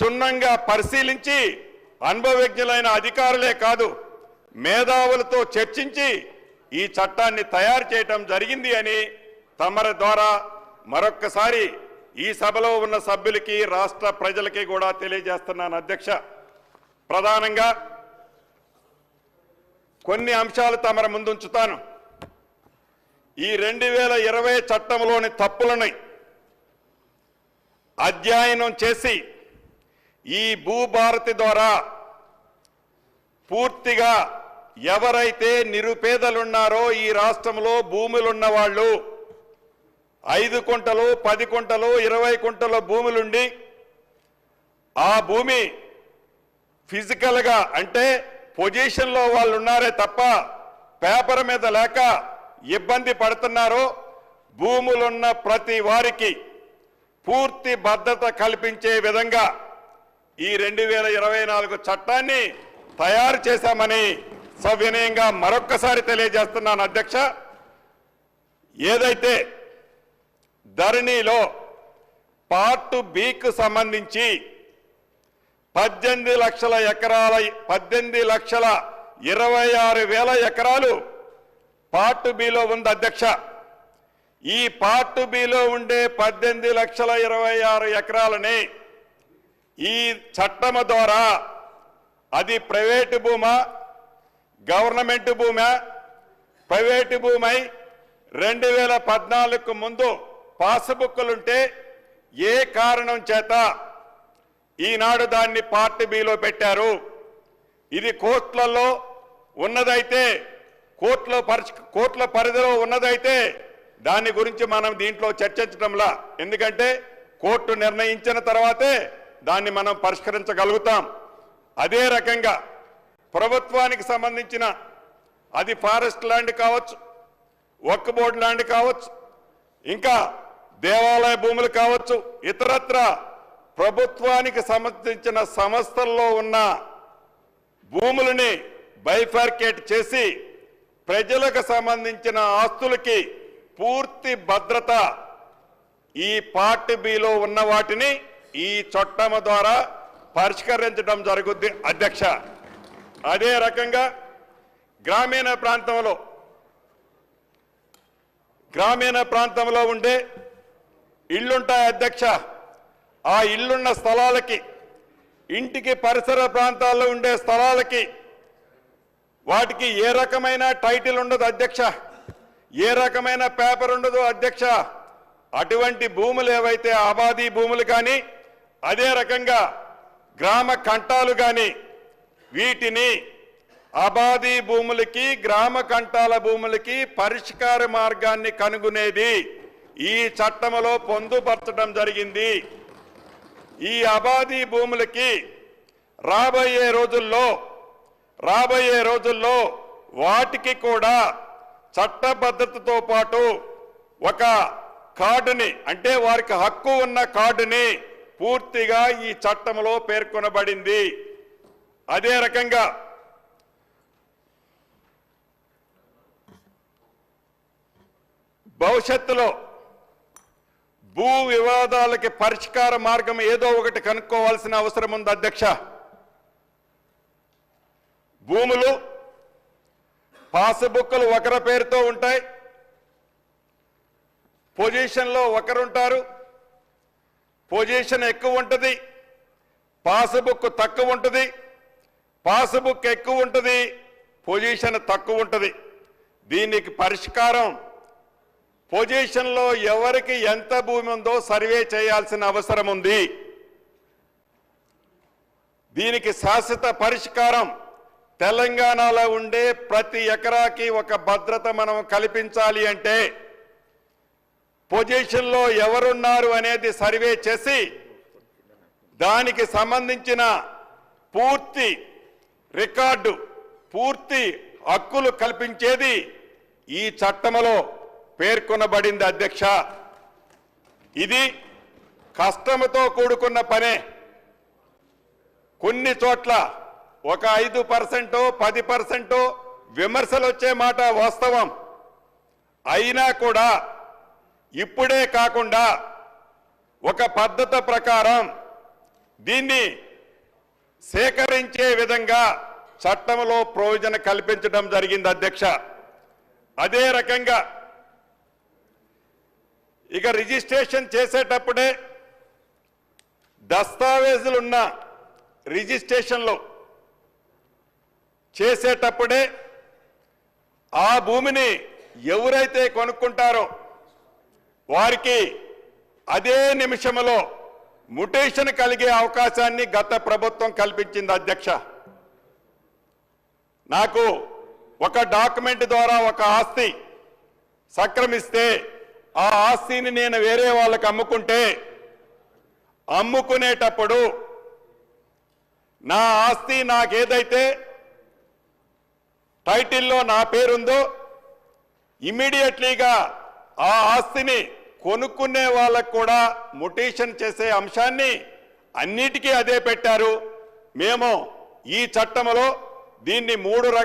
క్షుణ్ణంగా పరిశీలించి అనుభవజ్ఞులైన అధికారులే కాదు మేధావులతో చర్చించి ఈ చట్టాన్ని తయారు చేయటం జరిగింది అని తమరి ద్వారా మరొక్కసారి ఈ సభలో ఉన్న సభ్యులకి రాష్ట్ర ప్రజలకి కూడా తెలియజేస్తున్నాను అధ్యక్ష. ప్రధానంగా కొన్ని అంశాలు తమర ముందుంచుతాను. ఈ రెండు వేల ఇరవై చట్టంలోని తప్పులని అధ్యయనం చేసి ఈ భూభారతి ద్వారా పూర్తిగా ఎవరైతే నిరుపేదలున్నారో ఈ రాష్ట్రంలో భూములున్న వాళ్ళు ఐదు కుంటలు పది కుంటలు ఇరవై కుంటల భూములుండి ఆ భూమి ఫిజికల్గా అంటే పొజిషన్లో వాళ్ళు ఉన్నారే తప్ప పేపర్ మీద లేక ఇబ్బంది పడుతున్నారో భూములున్న ప్రతి వారికి పూర్తి భద్రత కల్పించే విధంగా ఈ రెండు వేల ఇరవై నాలుగు చట్టాన్ని తయారు చేశామని సవినయంగా మరొక్కసారి తెలియజేస్తున్నాను అధ్యక్ష. ఏదైతే ధరణిలో పార్ట్ బికు సంబంధించి పద్దెనిమిది లక్షల ఎకరాల పద్దెనిమిది లక్షల ఇరవై ఆరు వేల ఎకరాలు పార్ట్ బిలో ఉంది అధ్యక్ష. ఈ పార్ట్ బిలో ఉండే పద్దెనిమిది లక్షల ఇరవై ఆరు ఎకరాలని ఈ చట్టము ద్వారా అది ప్రైవేటు భూమా గవర్నమెంట్ భూమా ప్రైవేటు భూమై రెండు వేల పద్నాలుగుకు ముందు పాస్బుక్లుంటే ఏ కారణం చేత ఈనాడు దాన్ని పార్ట్ బిలో పెట్టారు? ఇది కోర్టులలో ఉన్నదైతే కోర్టులో పరిష్ కోర్టుల పరిధిలో ఉన్నదైతే దాని గురించి మనం దీంట్లో చర్చించడంలా. ఎందుకంటే కోర్టు నిర్ణయించిన తర్వాతే దాన్ని మనం పరిష్కరించగలుగుతాం. అదే రకంగా ప్రభుత్వానికి సంబంధించిన అది ఫారెస్ట్ ల్యాండ్ కావచ్చు వర్క్ బోర్డ్ ల్యాండ్ కావచ్చు ఇంకా దేవాలయ భూములు కావచ్చు ఇతరత్ర ప్రభుత్వానికి సంబంధించిన సంస్థల్లో ఉన్న భూములని బైఫార్కేట్ చేసి ప్రజలకు సంబంధించిన ఆస్తులకి పూర్తి భద్రత ఈ పార్ట్ బిలో ఉన్న వాటిని ఈ చట్టం ద్వారా పరిష్కరించడం జరుగుద్ది అధ్యక్ష. అదే రకంగా గ్రామీణ ప్రాంతంలో గ్రామీణ ప్రాంతంలో ఉండే ఇళ్ళుంటాయి అధ్యక్ష. ఆ ఇల్లున్న స్థలాలకి ఇంటికి పరిసర ప్రాంతాల్లో ఉండే స్థలాలకి వాటికి ఏ రకమైన టైటిల్ ఉండదు అధ్యక్ష. ఏ రకమైన పేపర్ ఉండదు అధ్యక్ష. అటువంటి భూములు ఏవైతే ఆబాదీ భూములు కానీ అదే రకంగా గ్రామ కంటాలు కానీ వీటిని అబాధి భూములకి గ్రామ కంటాల భూములకి పరిష్కార మార్గాన్ని కనుగొనేది ఈ చట్టములో పొందుపరచడం జరిగింది. ఈ అబాధి భూములకి రాబోయే రోజుల్లో రాబోయే రోజుల్లో వాటికి కూడా చట్టబద్ధతతో పాటు ఒక కార్డుని అంటే వారికి హక్కు ఉన్న కార్డుని పూర్తిగా ఈ చట్టంలో పేర్కొనబడింది. అదే రకంగా భవిష్యత్తులో భూ వివాదాలకి పరిష్కార మార్గం ఏదో ఒకటి కనుక్కోవాల్సిన అవసరం ఉంది అధ్యక్ష. భూములు పాస్బుక్లు ఒకరి పేరుతో ఉంటాయి. పొజిషన్లో ఒకరుంటారు. పొజిషన్ ఎక్కువ ఉంటుంది. పాస్బుక్ తక్కువ ఉంటుంది. పాస్బుక్ ఎక్కువ ఉంటుంది. పొజిషన్ తక్కువ ఉంటుంది. దీనికి పరిష్కారం పొజిషన్లో ఎవరికి ఎంత భూమి ఉందో సర్వే చేయాల్సిన అవసరం ఉంది. దీనికి శాశ్వత పరిష్కారం తెలంగాణలో ఉండే ప్రతి ఎకరాకి ఒక భద్రత మనం కల్పించాలి అంటే పొజిషన్లో ఎవరున్నారు అనేది సర్వే చేసి దానికి సంబంధించిన పూర్తి రికార్డు పూర్తి హక్కులు కల్పించేది ఈ చట్టములో పేర్కొనబడింది అధ్యక్ష. ఇది కష్టముతో కూడుకున్న పనే. కొన్ని చోట్ల ఒక ఐదు పర్సెంటో పది పర్సెంటో విమర్శలు వచ్చే మాట వాస్తవం. అయినా కూడా ఇప్పుడే కాకుండా ఒక పద్ధతి ప్రకారం దీన్ని సేకరించే విధంగా చట్టంలో ప్రయోజన కల్పించడం జరిగింది అధ్యక్ష. అదే రకంగా ఇక రిజిస్ట్రేషన్ చేసేటప్పుడే దస్తావేజులున్న రిజిస్ట్రేషన్లో చేసేటప్పుడే ఆ భూమిని ఎవరైతే కొనుక్కుంటారో వారికి అదే నిమిషంలో ముటేషన్ కలిగే అవకాశాన్ని గత ప్రభుత్వం కల్పించింది అధ్యక్ష. నాకు ఒక డాక్యుమెంట్ ద్వారా ఒక ఆస్తి సక్రమిస్తే ఆ ఆస్తిని నేను వేరే వాళ్ళకి అమ్ముకుంటే అమ్ముకునేటప్పుడు నా ఆస్తి నాకేదైతే టైటిల్లో నా పేరుందో ఇమ్మీడియట్లీగా ఆ ఆస్తిని కొనుక్కునే వాళ్ళకు కూడా మొటేషన్ చేసే అంశాన్ని అన్నిటికీ అదే పెట్టారు. మేము ఈ చట్టంలో దీన్ని మూడు రకాల